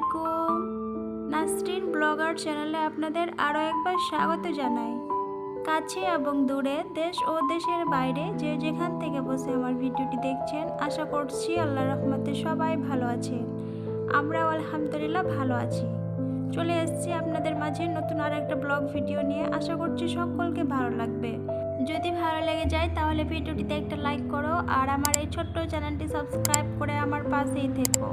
আলাইকুম। নাসরিন ব্লগার চ্যানেলে আপনাদের আরও একবার স্বাগত জানাই। কাছে এবং দূরে দেশ ও দেশের বাইরে যে যেখান থেকে বসে আমার ভিডিওটি দেখছেন, আশা করছি আল্লাহ রহমতে সবাই ভালো আছেন। আমরাও আলহামদুলিল্লাহ ভালো আছি। চলে এসেছি আপনাদের মাঝে নতুন আর একটা ব্লগ ভিডিও নিয়ে। আশা করছি সকলকে ভালো লাগবে। যদি ভালো লেগে যায় তাহলে ভিডিওটিতে একটা লাইক করো আর আমার এই ছোট্ট চ্যানেলটি সাবস্ক্রাইব করে আমার পাশেই থেকো।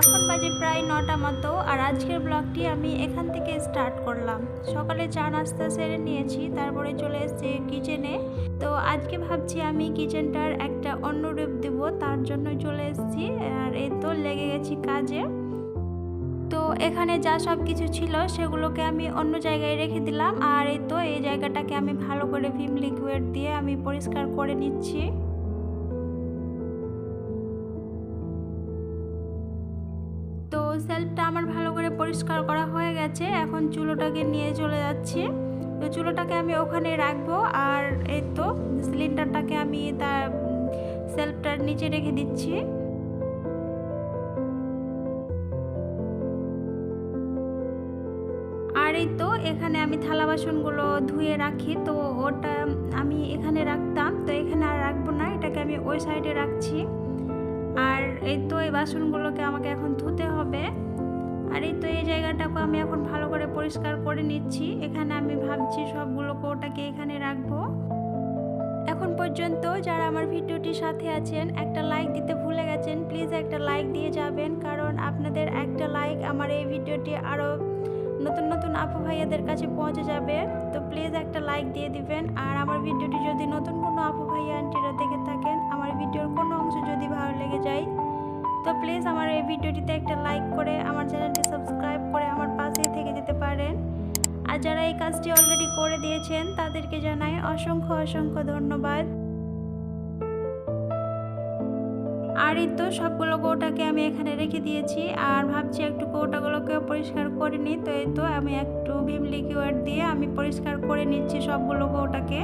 এখন বাজে প্রায় নটা মতো আর আজকের ব্লগটি আমি এখান থেকে স্টার্ট করলাম। সকালে চা নাস্তা সেরে নিয়েছি, তারপরে চলে এসেছি কিচেনে। তো আজকে ভাবছি আমি কিচেনটার একটা অন্য রূপ দেবো, তার জন্য চলে এসেছি। আর এই তো লেগে গেছি কাজে। তো এখানে যা সব কিছু ছিল, সেগুলোকে আমি অন্য জায়গায় রেখে দিলাম। আর এই তো এই জায়গাটাকে আমি ভালো করে ভিম লিকুইড দিয়ে আমি পরিষ্কার করে নিচ্ছি। সেলফটা আমার ভালো করে পরিষ্কার করা হয়ে গেছে। এখন চুলোটাকে নিয়ে চলে যাচ্ছি। তো চুলোটাকে আমি ওখানে রাখব আর এই তো সিলিন্ডারটাকে আমি তার সেলফটার নিচে রেখে দিচ্ছি। আর এই তো এখানে আমি থালা বাসনগুলো ধুয়ে রাখি। তো ওটা আমি এখানে রাখতাম। তো এখানে আর রাখব না, এটাকে আমি ওই সাইডে রাখছি। আর এই তো এই বাসনগুলোকে আমাকে এখন ধুতে হবে। আর এই তো এই জায়গাটাকে আমি এখন ভালো করে পরিষ্কার করে নিচ্ছি। এখানে আমি ভাবছি সবগুলো ওটাকে এখানে রাখব। এখন পর্যন্ত যারা আমার ভিডিওটির সাথে আছেন, একটা লাইক দিতে ভুলে গেছেন প্লিজ একটা লাইক দিয়ে যাবেন। কারণ আপনাদের একটা লাইক আমার এই ভিডিওটি আরও নতুন নতুন আপু ভাইয়াদের কাছে পৌঁছে যাবে। তো প্লিজ একটা লাইক দিয়ে দিবেন। আর আমার ভিডিওটি যদি নতুন কোনো আপু ভাইয়া, আন্টিরা দেখে থাকেন, আমার ভিডিওর কোনো অংশ যদি ভালো লেগে যায়, তো প্লিজ আমার এই ভিডিওটিতে একটা লাইক করে আমার চ্যানেলটি সাবস্ক্রাইব করে আমার পাশেই থেকে যেতে পারেন। আর যারা এই কাজটি অলরেডি করে দিয়েছেন, তাদেরকে জানাই অসংখ্য অসংখ্য ধন্যবাদ। আর এই তো সবগুলো গোটাকে আমি এখানে রেখে দিয়েছি। আর ভাবছি একটু কৌটাগুলোকে পরিষ্কার করে নিই তো এই তো আমি একটু ভিম লিকুইড দিয়ে আমি পরিষ্কার করে নিচ্ছি সবগুলো গোটাকে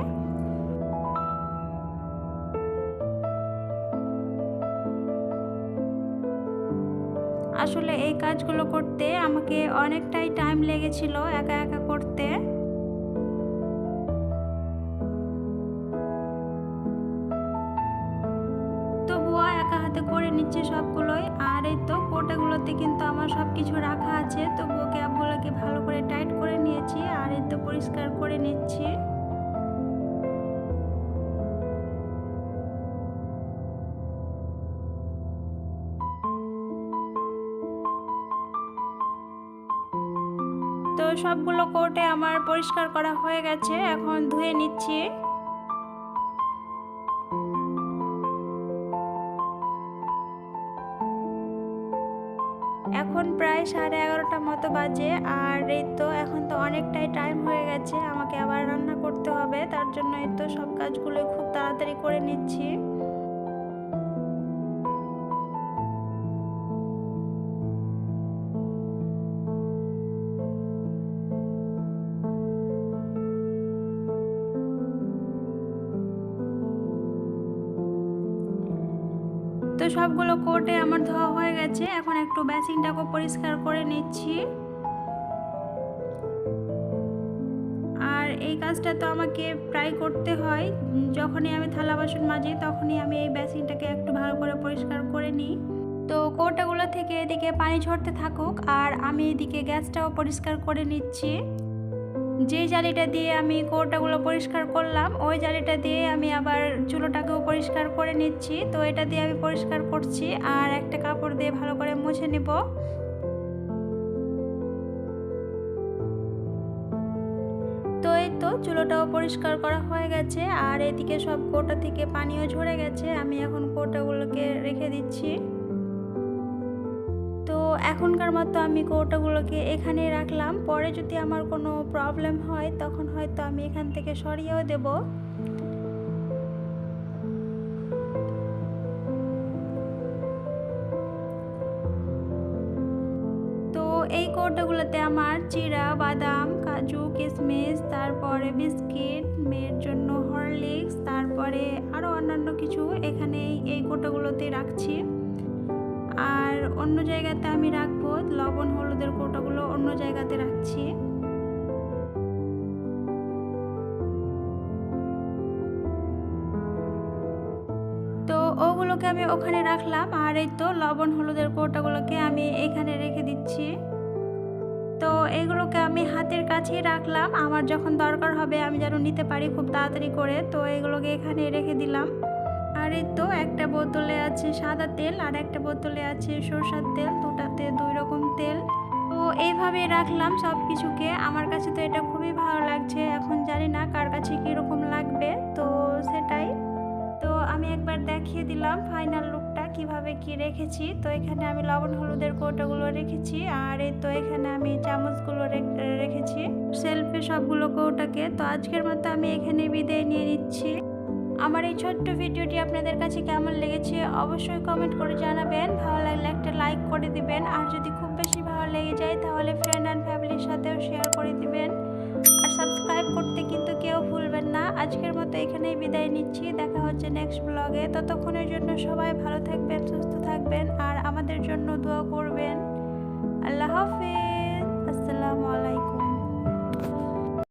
আসলে এই কাজগুলো করতে আমাকে অনেকটাই টাইম লেগেছিল একা একা করতে। হাতে করে নিচ্ছে সবগুলোই। আর এই তো কোটাগুলোতে কিন্তু আমার সব কিছু রাখা আছে। তো তবুও ক্যাবগুলোকে ভালো করে টাইট করে নিয়েছি আর এই তো পরিষ্কার করে নিচ্ছি। তো সবগুলো কোটে আমার পরিষ্কার করা হয়ে গেছে। এখন ধুয়ে নিচ্ছি। প্রায় সাড়ে এগারোটা মতো বাজে। আর এই তো এখন তো অনেকটাই টাইম হয়ে গেছে, আমাকে আবার রান্না করতে হবে। তার জন্য এই তো সব কাজগুলো খুব তাড়াতাড়ি করে নিচ্ছি। সবগুলো কোটে আমার ধোয়া হয়ে গেছে। এখন একটু বেসিনটাকে পরিষ্কার করে নিচ্ছি। আর এই কাজটা তো আমাকে প্রায় করতে হয়। যখনই আমি থালা বাসন মাজি, তখনই আমি এই বেসিনটাকে একটু ভালো করে পরিষ্কার করে নিই। তো কৌটাগুলো থেকে এদিকে পানি ঝরতে থাকুক, আর আমি এদিকে গ্যাসটাও পরিষ্কার করে নিচ্ছি। যে জালিটা দিয়ে আমি কৌটাগুলো পরিষ্কার করলাম, ওই জালিটা দিয়ে আমি আবার চুলোটাকেও পরিষ্কার করে নিচ্ছি। তো এটা দিয়ে আমি পরিষ্কার করছি আর একটা কাপড় দিয়ে ভালো করে মুছে নেব। তো এই তো চুলোটাও পরিষ্কার করা হয়ে গেছে আর এদিকে সব কোটা থেকে পানিও ঝরে গেছে। আমি এখন কোটাগুলোকে রেখে দিচ্ছি। এখনকার মতো আমি কৌটাগুলোকে এখানে রাখলাম। পরে যদি আমার কোনো প্রবলেম হয়, তখন হয়তো আমি এখান থেকে সরিয়েও দেব। তো এই কৌটাগুলোতে আমার চিরা, বাদাম, কাজু কিশমিশ তারপরে বিস্কিট, মেয়ের জন্য হরলিক্স, তারপরে আরও অন্যান্য কিছু এখানে এই কৌটাগুলোতে রাখছি। আর অন্য জায়গাতে আমি রাখব, লবণ, হলুদের কৌটাগুলো অন্য জায়গাতে রাখছি। তো ওগুলোকে আমি ওখানে রাখলাম, আর এই তো লবণ, হলুদের কৌটাগুলোকে আমি এখানে রেখে দিচ্ছি। তো এগুলোকে আমি হাতের কাছেই রাখলাম, আমার যখন দরকার হবে আমি যেন নিতে পারি খুব তাড়াতাড়ি করে, তো এগুলোকে এখানে রেখে দিলাম। একটা বোতলে আছে সাদা তেল আর একটা বোতলে আছে সরষার তেল, দুটাতে দুই রকম তেল। তো এইভাবে রাখলাম সব কিছুকে আমার কাছে তো এটা খুবই ভালো লাগছে। এখন জানি না কার কাছে কীরকম লাগবে। তো সেটাই। তো আমি একবার দেখিয়ে দিলাম ফাইনাল লুকটা, কীভাবে কি রেখেছি। তো এখানে আমি লবণ, হলুদের কৌটাগুলো রেখেছি। আর এই তো এখানে আমি চামচগুলো রেখ- রেখেছি। সেলফে সবগুলো কৌটাকে। তো আজকের মতো আমি এখানে বিদায় নিয়ে নিচ্ছি। আমার এই ছোট্ট ভিডিওটি আপনাদের কাছে কেমন লেগেছে অবশ্যই কমেন্ট করে জানাবেন। ভালো লাগলে একটা লাইক করে দিবেন। আর যদি খুব বেশি ভালো লেগে যায় তাহলে ফ্রেন্ড অ্যান্ড ফ্যামিলির সাথেও শেয়ার করে দিবেন। আর সাবস্ক্রাইব করতে কিন্তু কেউ ভুলবেন না। আজকের মতো এখানেই বিদায় নিচ্ছি। দেখা হচ্ছে নেক্সট ব্লগে ততক্ষণের জন্য সবাই ভালো থাকবেন, সুস্থ থাকবেন আর আমাদের জন্য দোয়া করবেন। আল্লাহ হাফেজ। আসসালামু আলাইকুম।